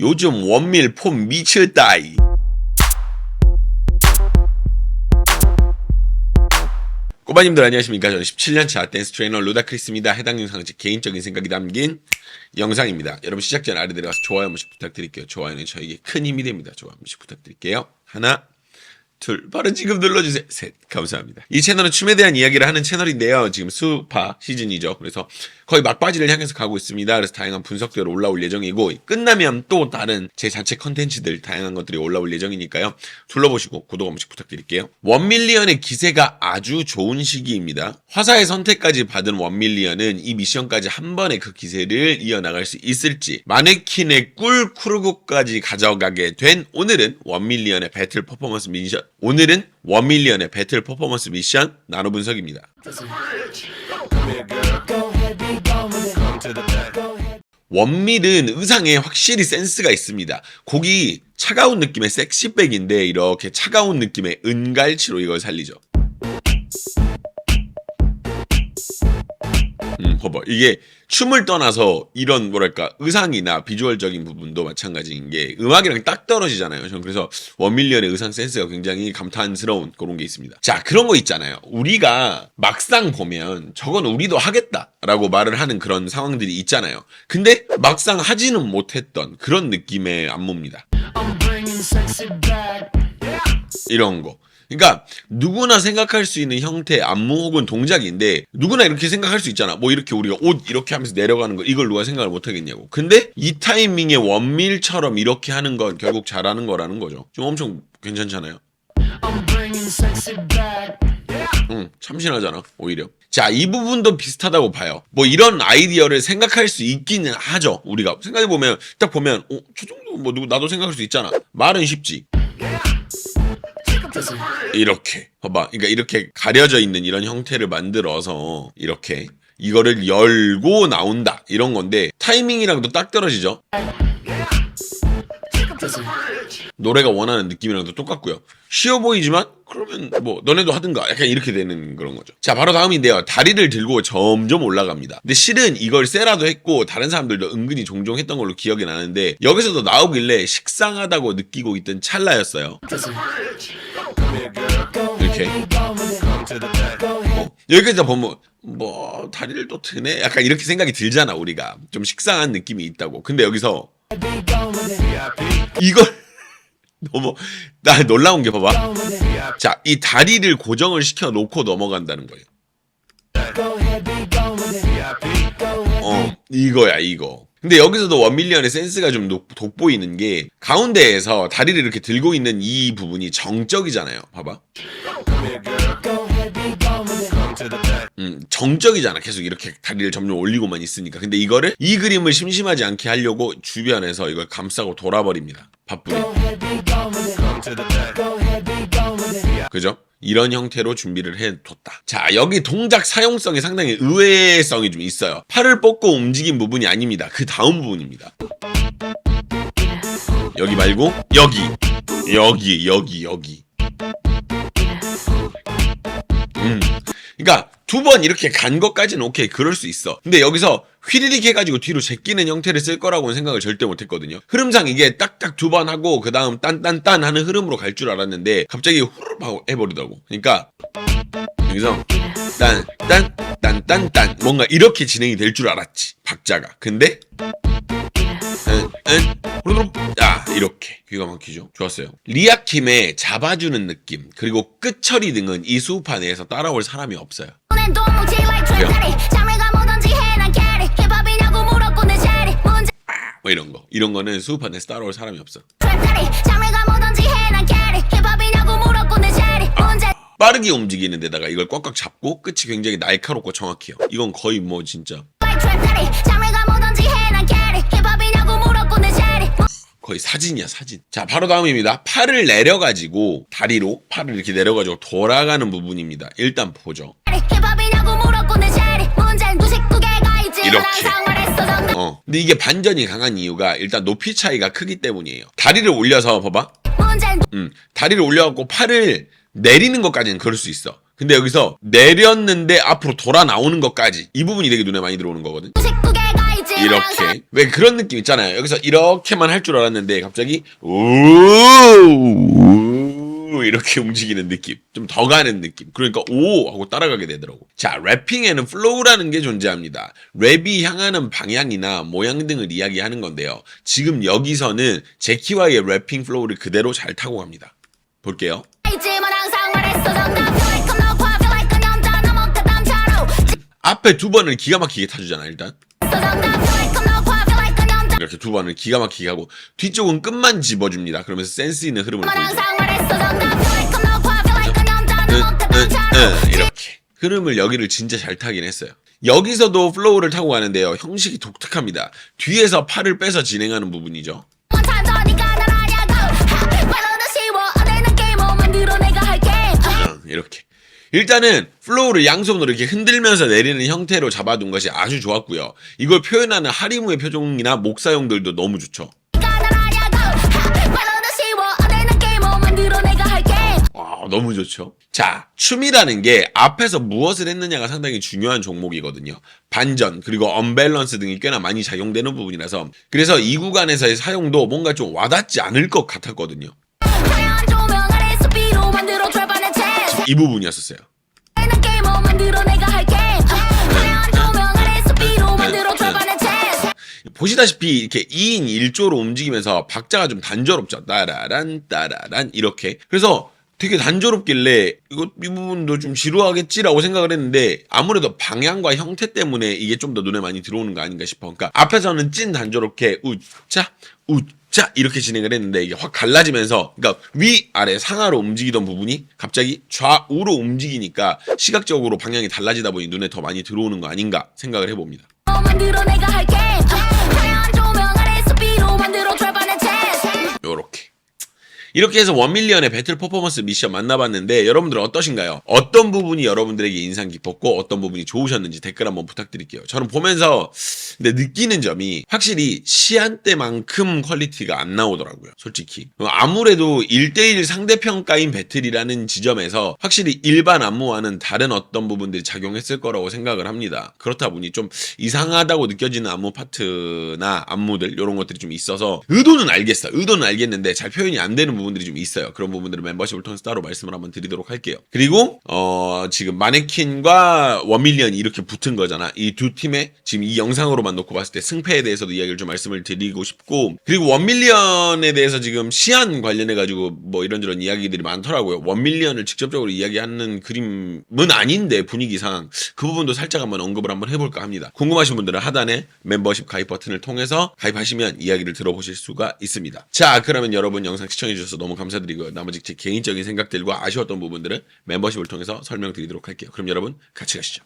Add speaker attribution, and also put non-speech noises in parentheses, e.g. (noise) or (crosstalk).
Speaker 1: 요즘 원밀 폼 미칠다이. 꼬마님들 안녕하십니까? 저는 17년차 댄스 트레이너 루다크리스입니다. 해당 영상은 제 개인적인 생각이 담긴 영상입니다. 여러분 시작 전 아래 내려가서 좋아요 한 번씩 부탁드릴게요. 좋아요는 저에게 큰 힘이 됩니다. 좋아요 한 번씩 부탁드릴게요. 하나, 둘, 바로 지금 눌러주세요. 셋, 감사합니다. 이 채널은 춤에 대한 이야기를 하는 채널인데요. 지금 수파 시즌이죠. 그래서 거의 막바지를 향해서 가고 있습니다. 그래서 다양한 분석들 올라올 예정이고, 끝나면 또 다른 제 자체 컨텐츠들 다양한 것들이 올라올 예정이니까요. 둘러보시고 구독 한 번씩 부탁드릴게요. 원밀리언의 기세가 아주 좋은 시기입니다. 화사의 선택까지 받은 원밀리언은 이 미션까지 한 번에 그 기세를 이어나갈 수 있을지, 마네킨의 꿀 쿠르고까지 가져가게 된 오늘은 원밀리언의 배틀 퍼포먼스 미션, 오늘은 원밀리언의 배틀 퍼포먼스 미션 나노 분석입니다. 원밀은 의상에 확실히 센스가 있습니다. 곡이 차가운 느낌의 섹시백인데 이렇게 차가운 느낌의 은갈치로 이걸 살리죠. 음, 봐봐. 이게 춤을 떠나서 이런 뭐랄까 의상이나 비주얼적인 부분도 마찬가지인 게 음악이랑 딱 떨어지잖아요. 저는 그래서 원밀리언의 의상 센스가 굉장히 감탄스러운 그런 게 있습니다. 자 그런 거 있잖아요. 우리가 막상 보면 저건 우리도 하겠다라고 말을 하는 그런 상황들이 있잖아요. 근데 막상 하지는 못했던 그런 느낌의 안무입니다. 이런 거. 그러니까 누구나 생각할 수 있는 형태의 안무 혹은 동작인데 누구나 이렇게 생각할 수 있잖아. 뭐 이렇게 우리가 옷 이렇게 하면서 내려가는 거 이걸 누가 생각을 못 하겠냐고. 근데 이 타이밍에 원밀처럼 이렇게 하는 건 결국 잘하는 거라는 거죠. 좀 엄청 괜찮잖아요. 응, 참신하잖아, 오히려. 자, 이 부분도 비슷하다고 봐요. 뭐 이런 아이디어를 생각할 수 있기는 하죠, 우리가. 생각해보면, 딱 보면, 어, 저 정도 뭐 누구, 나도 생각할 수 있잖아. 말은 쉽지. 이렇게. 봐봐. 그러니까 이렇게 가려져 있는 이런 형태를 만들어서, 이렇게. 이거를 열고 나온다. 이런 건데, 타이밍이랑도 딱 떨어지죠? 노래가 원하는 느낌이랑도 똑같고요. 쉬워 보이지만 그러면 뭐 너네도 하든가 약간 이렇게 되는 그런 거죠. 자 바로 다음인데요. 다리를 들고 점점 올라갑니다. 근데 실은 이걸 세라도 했고 다른 사람들도 은근히 종종 했던 걸로 기억이 나는데 여기서도 나오길래 식상하다고 느끼고 있던 찰나였어요. 이렇게 어, 여기까지 보면 뭐 다리를 또 드네 약간 이렇게 생각이 들잖아 우리가 좀 식상한 느낌이 있다고. 근데 여기서 이걸 (laughs) 너무 나 놀라운 게 봐봐. 자, 이 다리를 고정을 시켜 놓고 넘어간다는 거예요. 어, 이거야, 이거. 근데 여기서도 원밀리언의 센스가 좀 녹- 돋보이는 게 가운데에서 다리를 이렇게 들고 있는 이 부분이 정적이잖아요. 봐봐. 음, 정적이잖아. 계속 이렇게 다리를 점점 올리고만 있으니까. 근데 이거를 이 그림을 심심하지 않게 하려고 주변에서 이걸 감싸고 돌아버립니다. 바쁘게. 그죠? 이런 형태로 준비를 해뒀다. 자, 여기 동작 사용성이 상당히 의외성이 좀 있어요. 팔을 뻗고 움직인 부분이 아닙니다. 그 다음 부분입니다. 여기 말고 여기, 여기, 여기, 여기. 음. 그러니까 두 번 이렇게 간 것까지는 오케이 그럴 수 있어. 근데 여기서 휘리릭 해가지고 뒤로 제끼는 형태를 쓸 거라고는 생각을 절대 못했거든요. 흐름상 이게 딱딱 두 번 하고 그 다음 딴딴딴 하는 흐름으로 갈 줄 알았는데 갑자기 후루룩 하고 해버리더라고. 그러니까 여기서 딴딴딴딴딴 뭔가 이렇게 진행이 될 줄 알았지 박자가. 근데 응, 아 이렇게. 귀가 막히죠. 좋았어요. 리아킴의 잡아주는 느낌 그리고 끝처리 등은 이 수우파 내에서 따라올 사람이 없어요.
Speaker 2: 문제
Speaker 1: 뭐 이런 거. 이런 거는 수우파 내에서 따라올 사람이 없어.
Speaker 2: 문제
Speaker 1: 빠르게 움직이는 데다가 이걸 꽉꽉 잡고 끝이 굉장히 날카롭고 정확해요. 이건 거의 뭐 진짜 거의 사진이야 사진. 자 바로 다음입니다. 팔을 내려가지고 다리로 팔을 이렇게 내려가지고 돌아가는 부분입니다. 일단 보죠. 이렇게.
Speaker 2: 어.
Speaker 1: 근데 이게 반전이 강한 이유가 일단 높이 차이가 크기 때문이에요. 다리를 올려서 봐봐. 음, 다리를 올려갖고 팔을 내리는 것까지는 그럴 수 있어. 근데 여기서 내렸는데 앞으로 돌아 나오는 것까지 이 부분이 되게 눈에 많이 들어오는 거거든. 이렇게 왜 그런 느낌 있잖아요. 여기서 이렇게만 할 줄 알았는데 갑자기 우 이렇게 움직이는 느낌, 좀 더 가는 느낌. 그러니까 오 하고 따라가게 되더라고. 자, 래핑에는 플로우라는 게 존재합니다. 랩이 향하는 방향이나 모양 등을 이야기하는 건데요. 지금 여기서는 제키와의 래핑 플로우를 그대로 잘 타고 갑니다. 볼게요. 앞에 두 번을 기가 막히게 타주잖아 일단. 이렇게 두 번을 기가 막히게 하고 뒤쪽은 끝만 집어줍니다. 그러면서 센스 있는 흐름을
Speaker 2: 남자 너 먹다 남자로
Speaker 1: 이렇게 흐름을 여기를 진짜 잘 타긴 했어요. 여기서도 플로우를 타고 가는데요. 형식이 독특합니다. 뒤에서 팔을 빼서 진행하는 부분이죠.
Speaker 2: 어,
Speaker 1: 이렇게. 일단은 플로우를 양손으로 이렇게 흔들면서 내리는 형태로 잡아둔 것이 아주 좋았고요. 이걸 표현하는 하리무의 표정이나 목 사용들도 너무 좋죠. 너무 좋죠. 자, 춤이라는 게 앞에서 무엇을 했느냐가 상당히 중요한 종목이거든요. 반전, 그리고 언밸런스 등이 꽤나 많이 작용되는 부분이라서. 그래서 이 구간에서의 사용도 뭔가 좀 와닿지 않을 것 같았거든요. 이 부분이었었어요. 보시다시피 이렇게 2인 1조로 움직이면서 박자가 좀 단조롭죠. 따라란, 따라란, 이렇게. 그래서 되게 단조롭길래 이거 이 부분도 좀 지루하겠지라고 생각을 했는데 아무래도 방향과 형태 때문에 이게 좀 더 눈에 많이 들어오는 거 아닌가 싶어. 그러니까 앞에서는 찐 단조롭게 우짜 우짜 이렇게 진행을 했는데 이게 확 갈라지면서 그러니까 위 아래 상하로 움직이던 부분이 갑자기 좌우로 움직이니까 시각적으로 방향이 달라지다 보니 눈에 더 많이 들어오는 거 아닌가 생각을 해봅니다. 이렇게 해서 원밀리언의 배틀 퍼포먼스 미션 만나봤는데 여러분들은 어떠신가요? 어떤 부분이 여러분들에게 인상 깊었고 어떤 부분이 좋으셨는지 댓글 한번 부탁드릴게요. 저는 보면서 근데 느끼는 점이 확실히 시한때만큼 퀄리티가 안 나오더라고요. 솔직히. 아무래도 1대1 상대평가인 배틀이라는 지점에서 확실히 일반 안무와는 다른 어떤 부분들이 작용했을 거라고 생각을 합니다. 그렇다 보니 좀 이상하다고 느껴지는 안무 파트나 안무들 이런 것들이 좀 있어서 의도는 알겠어. 의도는 알겠는데 잘 표현이 안 되는 부분들이 좀 있어요. 그런 부분들은 멤버십을 통해서 따로 말씀을 한번 드리도록 할게요. 그리고 어 지금 마네킹과 원밀리언이 이렇게 붙은 거잖아. 이 두 팀의 지금 이 영상으로만 놓고 봤을 때 승패에 대해서도 이야기를 좀 말씀을 드리고 싶고 그리고 원밀리언에 대해서 지금 시한 관련해 가지고 뭐 이런저런 이야기들이 많더라고요. 원밀리언을 직접적으로 이야기하는 그림은 아닌데 분위기상 그 부분도 살짝 한번 언급을 한번 해볼까 합니다. 궁금하신 분들은 하단에 멤버십 가입 버튼을 통해서 가입하시면 이야기를 들어보실 수가 있습니다. 자, 그러면 여러분 영상 시청해 주셔서 너무 감사드리고요. 나머지 제 개인적인 생각들과 아쉬웠던 부분들은 멤버십을 통해서 설명드리도록 할게요. 그럼 여러분 같이 가시죠.